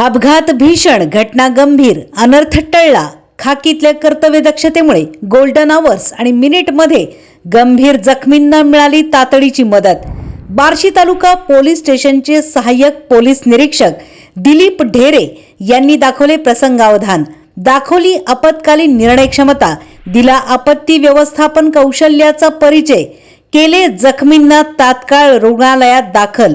अपघात भीषण घटना गंभीर अनर्थ टळला. खाकीतल्या कर्तव्य दक्षतेमुळे गोल्डन आवर्स आणि मिनिटमध्ये गंभीर जखमींना मिळाली तातडीची मदत. बार्शी तालुका पोलीस स्टेशनचे सहाय्यक पोलीस निरीक्षक दिलीप ढेरे यांनी दाखवले प्रसंगावधान. दाखवली आपत्कालीन निर्णय क्षमता दिला आपत्ती व्यवस्थापन कौशल्याचा परिचय. केले जखमींना तात्काळ रुग्णालयात दाखल.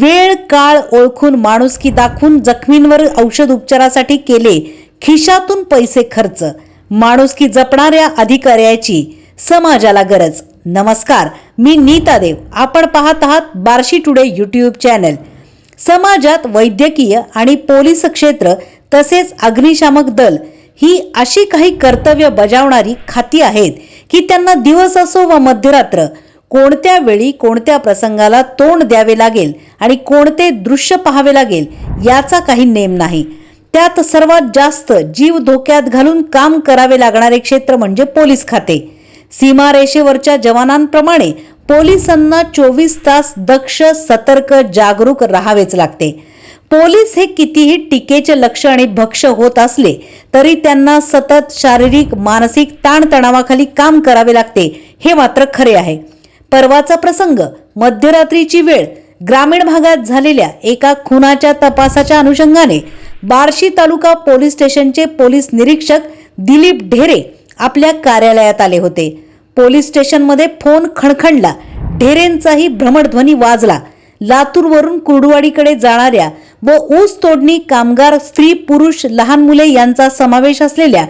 वेळ काळ ओळखून माणुसकी दाखवून जखमींवर औषध उपचारासाठी केले खिशातून पैसे खर्च. माणुसकी जपणाऱ्या अधिकाऱ्याची समाजाला गरज. नमस्कार मी नीता देव. आपण पाहत आहात बार्शी टुडे यूट्यूब चॅनल. समाजात वैद्यकीय आणि पोलीस क्षेत्र तसेच अग्निशामक दल ही अशी काही कर्तव्य बजावणारी खाती आहेत की त्यांना दिवस असो व मध्यरात्र कोणत्या वेळी कोणत्या प्रसंगाला तोंड द्यावे लागेल आणि कोणते दृश्य पाहावे लागेल याचा काही नेम नाही. त्यात सर्वात जास्त जीव धोक्यात घालून काम करावे लागणारे क्षेत्र म्हणजे पोलीस खाते. सीमारेषेवरच्या जवानांप्रमाणे पोलिसांना चोवीस तास दक्ष सतर्क जागरूक राहावेच लागते. पोलीस हे कितीही टीकेचे लक्ष आणि भक्ष होत असले तरी त्यांना सतत शारीरिक मानसिक ताणतणावाखाली काम करावे लागते हे मात्र खरे आहे. परवाचा प्रसंग मध्यरात्रीची वेळ ग्रामीण भागात झालेल्या एका खुनाच्या तपासाच्या अनुषंगाने बार्शी तालुका पोलीस स्टेशनचे पोलीस निरीक्षक दिलीप ढेरे आपल्या कार्यालयात आले होते. पोलीस स्टेशनमध्ये फोन खणखणला ढेरेंचाही भ्रमणध्वनी वाजला. लातूरवरून कुर्डुवाडीकडे जाणाऱ्या व ऊस तोडणी कामगार स्त्री पुरुष लहान मुले यांचा समावेश असलेल्या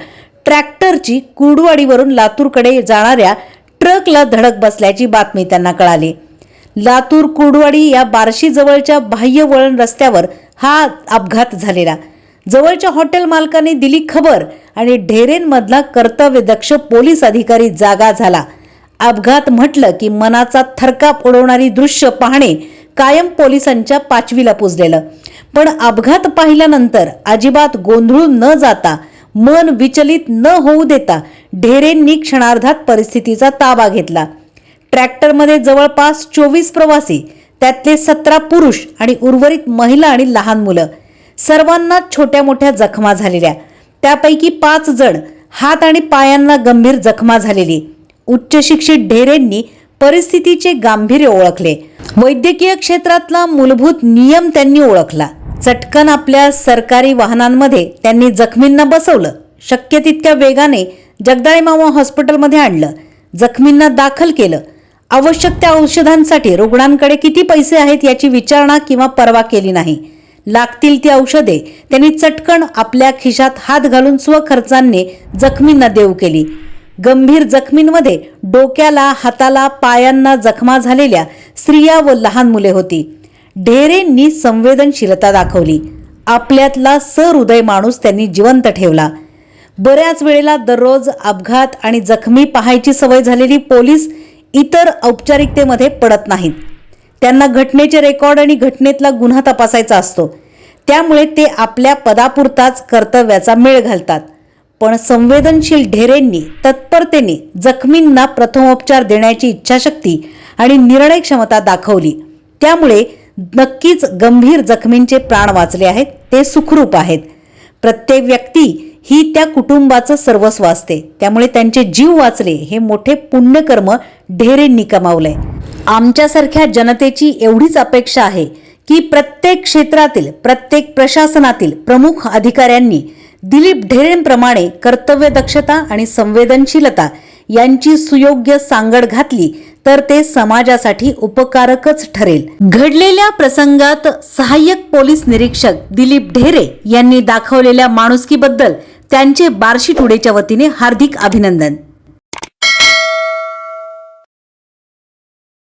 ट्रॅक्टरची कुर्डुवाडीवरून लातूरकडे जाणाऱ्या ट्रकला धडक बसल्याची बातमी त्यांना कळाली. लातूर कुडवाडी या बार्शी जवळच्या बाह्य वळण रस्त्यावर हा अपघात झालेला. जवळच्या हॉटेल मालकाने दिली खबर आणि ढेरेंमधला कर्तव्यदक्ष पोलीस अधिकारी जागा झाला. अपघात म्हटलं की मनाचा थरकाप उडवणारी दृश्य पाहणे कायम पोलिसांच्या पाचवीला पुजलेलं. पण अपघात पाहिल्यानंतर अजिबात गोंधळून न जाता मन विचलित न होऊ देता ढेरेंनी क्षणार्धात परिस्थितीचा ताबा घेतला. ट्रॅक्टरमध्ये जवळपास चोवीस प्रवासी त्यातले सतरा पुरुष आणि उर्वरित महिला आणि लहान मुलं. सर्वांना छोट्या मोठ्या जखमा झालेल्या. त्यापैकी पाच जण हात आणि पायांना गंभीर जखमा झालेली. उच्च शिक्षित ढेरेंनी परिस्थितीचे गांभीर्य ओळखले. वैद्यकीय क्षेत्रातला मूलभूत नियम त्यांनी ओळखला. चटकन आपल्या सरकारी वाहनांमध्ये त्यांनी जखमींना बसवलं. शक्य तितक्या वेगाने जगदाळे मामा हॉस्पिटलमध्ये आणलं. जखमींना दाखल केलं. आवश्यक त्या औषधांसाठी रुग्णांकडे किती पैसे आहेत याची विचारणा किंवा पर्वा केली नाही. लागतील ती औषधे त्यांनी चटकन आपल्या खिशात हात घालून स्वखर्चांनी जखमींना देऊ केली. गंभीर जखमींमध्ये डोक्याला हाताला पायांना जखमा झालेल्या स्त्रिया व लहान मुले होती. ढेरेंनी संवेदनशीलता दाखवली. आपल्यातला सहृदय माणूस त्यांनी जिवंत ठेवला. बऱ्याच वेळेला दररोज अपघात आणि जखमी पाहायची सवय झालेली पोलीस इतर औपचारिकतेमध्ये पडत नाहीत. त्यांना घटनेचे रेकॉर्ड आणि घटनेतला गुन्हा तपासायचा असतो. त्यामुळे ते आपल्या पदापुरताच कर्तव्याचा मेळ घालतात. पण संवेदनशील ढेरेंनी तत्परतेने जखमींना प्रथमोपचार देण्याची इच्छाशक्ती आणि निर्णय क्षमता दाखवली. त्यामुळे नक्कीच गंभीर जखमींचे प्राण वाचले आहेत ते सुखरूप आहेत. प्रत्येक व्यक्ती ही त्या कुटुंबाचं सर्वस्व असते. त्यामुळे त्यांचे जीव वाचले हे मोठे पुण्यकर्म ढेरेंनी कमावलंय. आमच्यासारख्या जनतेची एवढीच अपेक्षा आहे की प्रत्येक क्षेत्रातील प्रत्येक प्रशासनातील प्रमुख अधिकाऱ्यांनी दिलीप ढेरेंप्रमाणे कर्तव्य दक्षता आणि संवेदनशीलता यांची सुयोग्य सांगड घातली तर ते समाजासाठी उपकारकच ठरेल. घडलेल्या प्रसंगात सहाय्यक पोलीस निरीक्षक दिलीप ढेरे यांनी दाखवलेल्या माणुसकीबद्दल त्यांचे बार्शी टुडेच्या वतीने हार्दिक अभिनंदन.